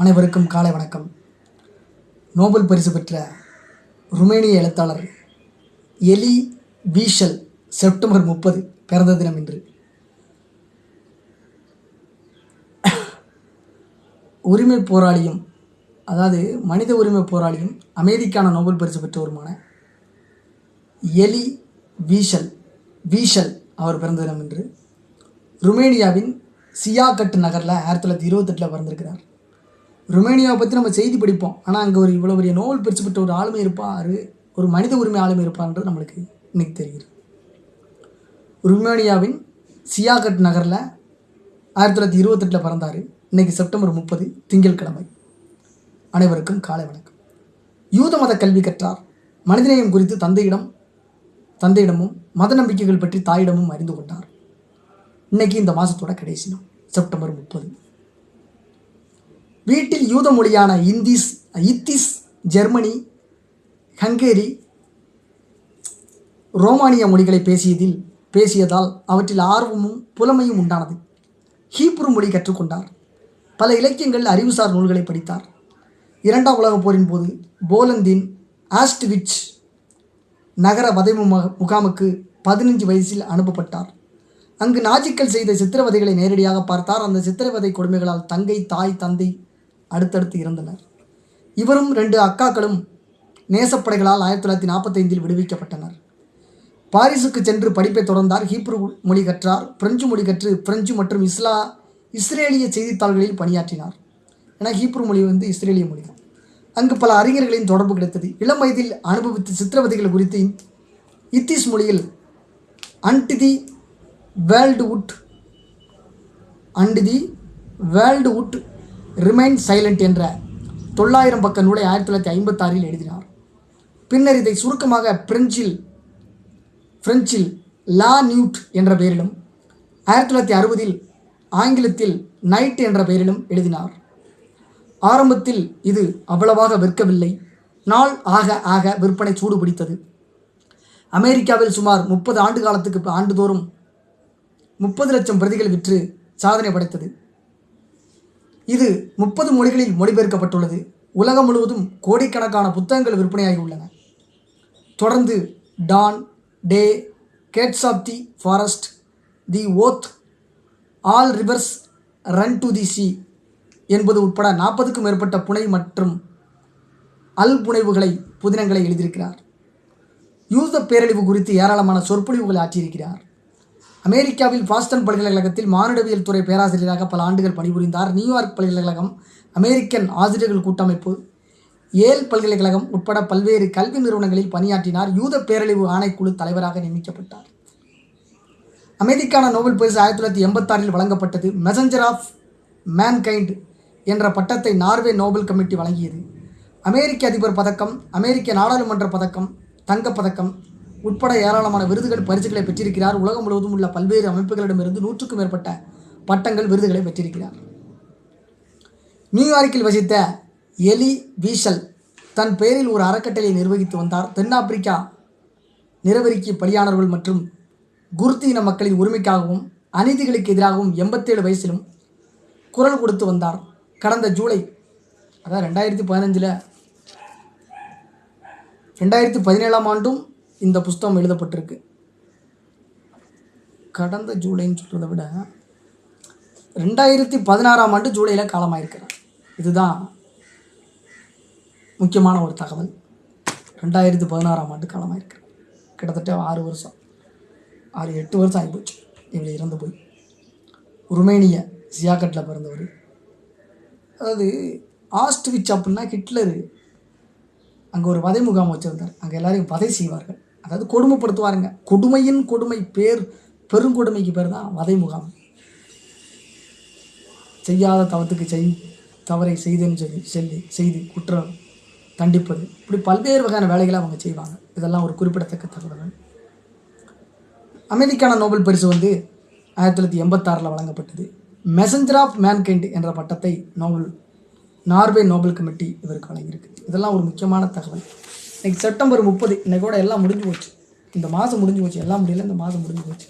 அனைவருக்கும் காலை வணக்கம். நோபல் பரிசு பெற்ற ருமேனிய எழுத்தாளர் எலி வீஷல் செப்டம்பர் முப்பது பிறந்த தினம் இன்று. உரிமை போராளியும் அதாவது மனித உரிமை போராளியும் அமைதிக்கான நோபல் பரிசு பெற்றவருமான எலி வீஷல் வீஷல் அவர் பிறந்த தினம் இன்று. ருமேனியாவின் சியாகட் நகரில் ஆயிரத்தி தொள்ளாயிரத்தி இருபத்தெட்டில் பிறந்திருக்கிறார். ருமேனியாவை பற்றி நம்ம செய்தி படிப்போம். ஆனால் அங்கே ஒரு இவ்வளோ பெரிய நோவல் பிரிச்சு பெற்ற ஒரு ஆளுமை இருப்பார். ஒரு மனித உரிமை ஆளுமை இருப்பார்ன்றது நம்மளுக்கு இன்னைக்கு தெரிகிறது ருமேனியாவின் சியாகட் நகரில் ஆயிரத்தி தொள்ளாயிரத்தி இருபத்தெட்டில் பிறந்தார். இன்றைக்கி செப்டம்பர் முப்பது திங்கட்கிழமை. அனைவருக்கும் காலை வணக்கம். யூத மத கல்வி கற்றார். மனிதநேயம் குறித்து தந்தையிடம் தந்தையிடமும் மத நம்பிக்கைகள் பற்றி தாயிடமும் அறிந்து கொண்டார். இன்னைக்கு இந்த மாதத்தோட கடைசி நாள் செப்டம்பர் முப்பது. வீட்டில் யூத மொழியான இந்திஸ் இத்திஸ் ஜெர்மனி ஹங்கேரி ரோமானிய மொழிகளை பேசியதில் பேசியதால் அவற்றில் ஆர்வமும் புலமையும் உண்டானது. ஹீப்ரு மொழி கற்றுக்கொண்டார். பல இலக்கியங்கள் அறிவுசார் நூல்களை படித்தார். இரண்டாம் உலகப் போரின் போது போலந்தின் ஆஸ்ட்விச் நகர வதை முகாமுக்கு பதினஞ்சு வயசில் அனுப்பப்பட்டார். அங்கு நாஜிக்கள் செய்த சித்திரவதைகளை நேரடியாக பார்த்தார். அந்த சித்திரவதை கொடுமைகளால் தங்கை தாய் தந்தை அடுத்தடுத்து இறந்தனர் இவரும் ரெண்டு அக்காக்களும் நேசப்படைகளால் ஆயிரத்தி தொள்ளாயிரத்தி நாற்பத்தைந்தில் விடுவிக்கப்பட்டனர். பாரிஸுக்கு சென்று படிப்பை தொடர்ந்தார். ஹீப்ரு மொழி கற்றார். பிரெஞ்சு மொழி கற்று பிரெஞ்சு மற்றும் இஸ்லா இஸ்ரேலிய செய்தித்தாள்களில் பணியாற்றினார். ஏன்னா ஹீப்ரு மொழி வந்து இஸ்ரேலிய மொழி தான். அங்கு பல அறிஞர்களின் தொடர்பு கிடைத்தது. இளம் வயதில் அனுபவித்த சித்திரவதைகள் குறித்து இத்திஸ் மொழியில் and the world would and the world would remain silent என்ற தொள்ளாயிரம் பக்க நூலை ஆயிரத்தி தொள்ளாயிரத்தி ஐம்பத்தாறில் எழுதினார். பின்னர் இதை சுருக்கமாக பிரெஞ்சில் பிரெஞ்சில் லா நியூட் என்ற பெயரிலும் ஆயிரத்தி தொள்ளாயிரத்தி அறுபதில் ஆங்கிலத்தில் நைட் என்ற பெயரிலும் எழுதினார். ஆரம்பத்தில் இது அவ்வளவாக விற்கவில்லை. நாள் ஆக ஆக விற்பனை சூடு பிடித்தது. அமெரிக்காவில் சுமார் முப்பது ஆண்டு காலத்துக்கு ஆண்டுதோறும் முப்பது லட்சம் பிரதிகள் விற்று சாதனை படைத்தது. இது முப்பது மொழிகளில் மொழிபெயர்க்கப்பட்டுள்ளது. உலகம் முழுவதும் கோடிக்கணக்கான புத்தகங்கள் விற்பனையாகி உள்ளன தொடர்ந்து dawn day gates of the forest the oath all rivers run to the sea என்பது உட்பட நாற்பதுக்கும் மேற்பட்ட புனை மற்றும் அல் புனைவுகளை புதினங்களை எழுதியிருக்கிறார். யூத பேரழிவு குறித்து ஏராளமான சொற்பொழிவுகளை ஆற்றியிருக்கிறார். அமெரிக்காவில் பாஸ்டன் பல்கலைக்கழகத்தில் மானுடவியல் துறை பேராசிரியராக பல ஆண்டுகள் பணிபுரிந்தார். நியூயார்க் பல்கலைக்கழகம் அமெரிக்கன் ஆசிரியர்கள் கூட்டமைப்பு ஏல் பல்கலைக்கழகம் உட்பட பல்வேறு கல்வி நிறுவனங்களில் பணியாற்றினார். யூத பேரழிவு ஆணைக்குழு தலைவராக நியமிக்கப்பட்டார். அமைதிக்கான நோபல் பரிசு ஆயிரத்தி தொள்ளாயிரத்தி எண்பத்தாறில் வழங்கப்பட்டது. மெசஞ்சர் ஆஃப் மேன்கைண்ட் என்ற பட்டத்தை நார்வே நோபல் கமிட்டி வழங்கியது. அமெரிக்க அதிபர் பதக்கம் அமெரிக்க நாடாளுமன்ற பதக்கம் தங்கப்பதக்கம் உட்பட ஏராளமான விருதுகள் பரிசுகளை பெற்றிருக்கிறார். உலகம் முழுவதும் உள்ள பல்வேறு அமைப்புகளிடமிருந்து நூற்றுக்கும் மேற்பட்ட பட்டங்கள் விருதுகளை பெற்றிருக்கிறார். நியூயார்க்கில் வசித்த எலி வீஷல் தன் பெயரில் ஒரு அறக்கட்டளை நிர்வகித்து வந்தார். தென்னாப்பிரிக்கா நிறவெறிக்கு பலியானவர்கள் மற்றும் குர்தி இன மக்களின் உரிமைக்காகவும் அநீதிகளுக்கு எதிராகவும் எண்பத்தேழு வயசிலும் குரல் கொடுத்து வந்தார். கடந்த ஜூலை அதாவது ரெண்டாயிரத்தி பதினஞ்சில் ரெண்டாயிரத்தி பதினேழாம் ஆண்டும் இந்த புஸ்தகம் எழுதப்பட்டிருக்கு. கடந்த ஜூலைன்னு சொல்கிறத விட ரெண்டாயிரத்தி பதினாறாம் ஆண்டு ஜூலையில் காலமாயிருக்கிறார். இதுதான் முக்கியமான ஒரு தகவல். ரெண்டாயிரத்தி பதினாறாம் ஆண்டு காலமாயிருக்கிறார். கிட்டத்தட்ட ஆறு வருஷம். ஆறு எட்டு வருஷம் ஆகிப்போச்சு. இவர் இறந்து போய். ருமேனிய சியாக்கட்டில் பிறந்தவர். அதாவது ஆஸ்ட்விச் அப்படின்னா ஹிட்லரு. அங்கே ஒரு வதை முகாம் வச்சுருந்தார். அங்கே எல்லோரையும் வதை செய்வார்கள். அதாவது கொடுமைப்படுத்துவாருங்க. கொடுமையின் கொடுமை பேர் பெருங்கொடுமைக்கு பேர் தான் வதை முகாம் செய்யாத தவத்துக்கு செய் தவறை செய்தேன்னு சொல்லி சொல்லி செய்து குற்றம் தண்டிப்பது. இப்படி பல்வேறு வகையான வேலைகளை அவங்க செய்வாங்க. இதெல்லாம் ஒரு குறிப்பிடத்தக்க தகவல்கள். அமெரிக்கான நோபல் பரிசு வந்து ஆயிரத்தி தொள்ளாயிரத்தி எண்பத்தாறில் வழங்கப்பட்டது. மெசஞ்சர் ஆஃப் மேன்கைண்ட் என்ற பட்டத்தை நோபல் நார்வே நோபல் கமிட்டி இவருக்கு வழங்கியிருக்கு. இதெல்லாம் ஒரு முக்கியமான தகவல். இன்னைக்கு செப்டம்பர் முப்பது இன்னைக்கோட எல்லாம் முடிஞ்சு போச்சு. இந்த மாதம் முடிஞ்சு போச்சு. எல்லாம் முடியல இந்த மாதம் முடிஞ்சு போச்சு.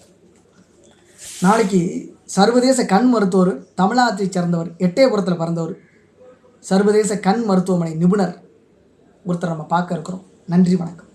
நாளைக்கு சர்வதேச கண் மருத்துவர் தமிழ்நாட்டை சேர்ந்தவர் எட்டயபுரத்தில் பிறந்தவர் சர்வதேச கண் மருத்துவமனை நிபுணர் ஒருத்தர் நம்ம பார்க்க இருக்கிறோம். நன்றி வணக்கம்.